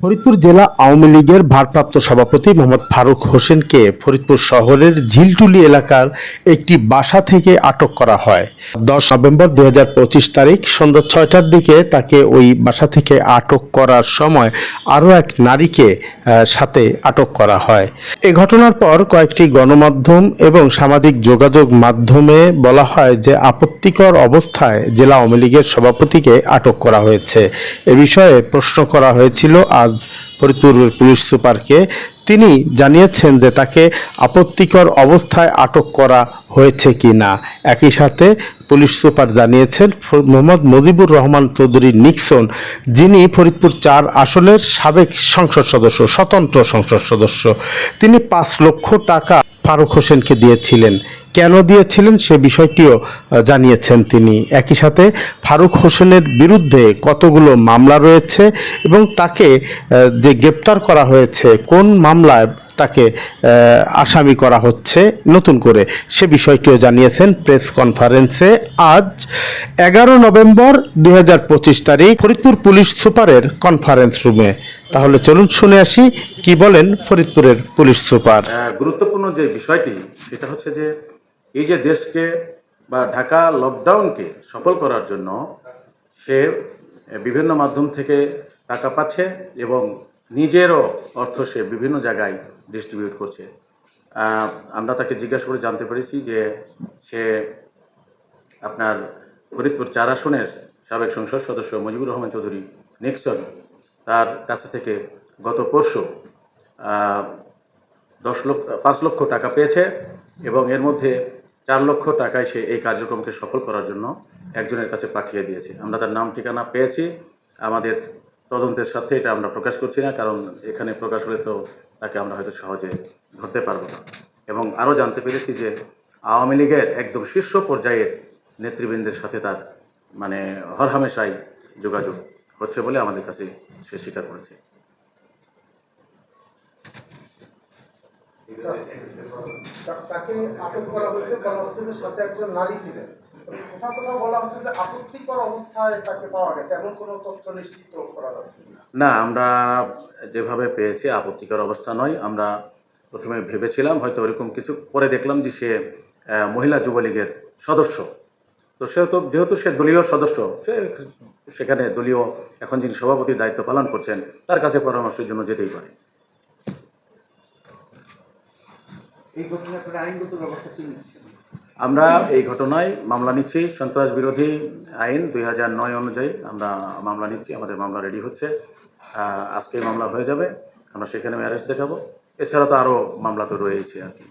ফরিদপুর জেলা আওয়ামী লীগের ভারপ্রাপ্ত সভাপতি মোহাম্মদ ফারুক হোসেনকে ফরিদপুর শহরের ঝিলটুলি এলাকার একটি বাসা থেকে আটক করা হয়। দশ নভেম্বর দু হাজার পঁচিশ তারিখ সন্ধ্যা ছয়টার দিকে তাকে ওই বাসা থেকে আটক করার সময় আরও এক নারীকে সাথে আটক করা হয়। এ ঘটনার পর কয়েকটি গণমাধ্যম এবং সামাজিক যোগাযোগ মাধ্যমে বলা হয় যে আপত্তিকর অবস্থায় জেলা আওয়ামী লীগের সভাপতিকে আটক করা হয়েছে। এ বিষয়ে প্রশ্ন করা হয়েছিল আজ ফরিদপুর পুলিশ সুপারকে, তিনি জানিয়েছেন যে তাকে আপত্তিকর অবস্থায় আটক করা হয়েছে কি না একই সাথে পুলিশ সুপার জানিয়েছেন মোহাম্মদ মুজিবুর রহমান চৌধুরী নিক্সন, যিনি ফরিদপুর চার আসনের সাবেক সংসদ সদস্য, স্বতন্ত্র সংসদ সদস্য। তিনি পাঁচ লক্ষ টাকা ফারুক হোসেনকে দিয়েছিলেন। কেন দিয়েছিলেন সে বিষয়টিও জানিয়েছেন তিনি। একই সাথে ফারুক হোসেনের বিরুদ্ধে কতগুলো মামলা রয়েছে এবং তাকে যে গ্রেপ্তার করা হয়েছে, কোন মামলায় তাকে আসামি করা হচ্ছে নতুন করে। সে বিষয়টিও জানিয়েছেন প্রেস কনফারেন্সে। আজ এগারো নভেম্বর দু হাজার পঁচিশ তারিখ, ফরিদপুর পুলিশ সুপারের কনফারেন্স রুমে। তাহলে চলুন শুনে আসি কি বলেন ফরিদপুরের পুলিশ সুপার। গুরুত্বপূর্ণ যে বিষয়টি, সেটা হচ্ছে যে এই যে দেশকে বা ঢাকা লকডাউনকে সফল করার জন্য সে বিভিন্ন মাধ্যম থেকে টাকা পাচ্ছে এবং নিজেরও অর্থ সে বিভিন্ন জায়গায় ডিস্ট্রিবিউট করছে। আমরা তাকে জিজ্ঞাসা করে জানতে পেরেছি যে সে আপনার ফরিদপুর চার আসনের সাবেক সংসদ সদস্য মুজিবুর রহমান চৌধুরী নিক্সন তার কাছে থেকে গত পরশু দশ লক্ষ, পাঁচ লক্ষ টাকা পেয়েছে এবং এর মধ্যে চার লক্ষ টাকায় সে এই কার্যক্রমকে সফল করার জন্য একজনের কাছে পাঠিয়ে দিয়েছে। আমরা তার নাম, ঠিকানা পেয়েছি। আমাদের তদন্তের সাথে এটা আমরা প্রকাশ করছি না, কারণ এখানে প্রকাশ হলে তো তাকে আমরা হয়তো সহজে ধরতে পারব না। এবং আরও জানতে পেরেছি যে আওয়ামী লীগের একদম শীর্ষ পর্যায়ের নেতৃবৃন্দের সাথে তার মানে হরহামেশাই যোগাযোগ হচ্ছে বলে আমাদের কাছে সে স্বীকার করেছে। তাকে আটক করা হয়েছে বলা হচ্ছে যে সাথে একজন নারী ছিলেন। কোথাও কোথাও বলা হচ্ছে যে আপত্তিকর অবস্থায় তাকে পাওয়া গেছে। এমন কোনো তথ্য নিশ্চিত করা যাচ্ছে না। আমরা যেভাবে পেয়েছি আপত্তিকর অবস্থা নয়। আমরা প্রথমে ভেবেছিলাম হয়তো ওরকম কিছু পরে দেখলাম যে সে মহিলা যুবলীগের সদস্য। তো সেহেতু যেহেতু সে দলীয় সদস্য সে সেখানে দলীয় এখন যিনি সভাপতির দায়িত্ব পালন করছেন তার কাছে পরামর্শের জন্য যেতেই পারে। এই আপনারা আইনগত ব্যবস্থা আমরা এই ঘটনায় মামলা নিচ্ছি। সন্ত্রাস বিরোধী আইন দুই হাজার নয় অনুযায়ী আমরা মামলা নিচ্ছি। আমাদের মামলা রেডি হচ্ছে। আজকে মামলা হয়ে যাবে। আমরা সেখানে অ্যারেস্ট দেখাবো। এছাড়া তো আরও মামলা তো রয়েছে আর কি।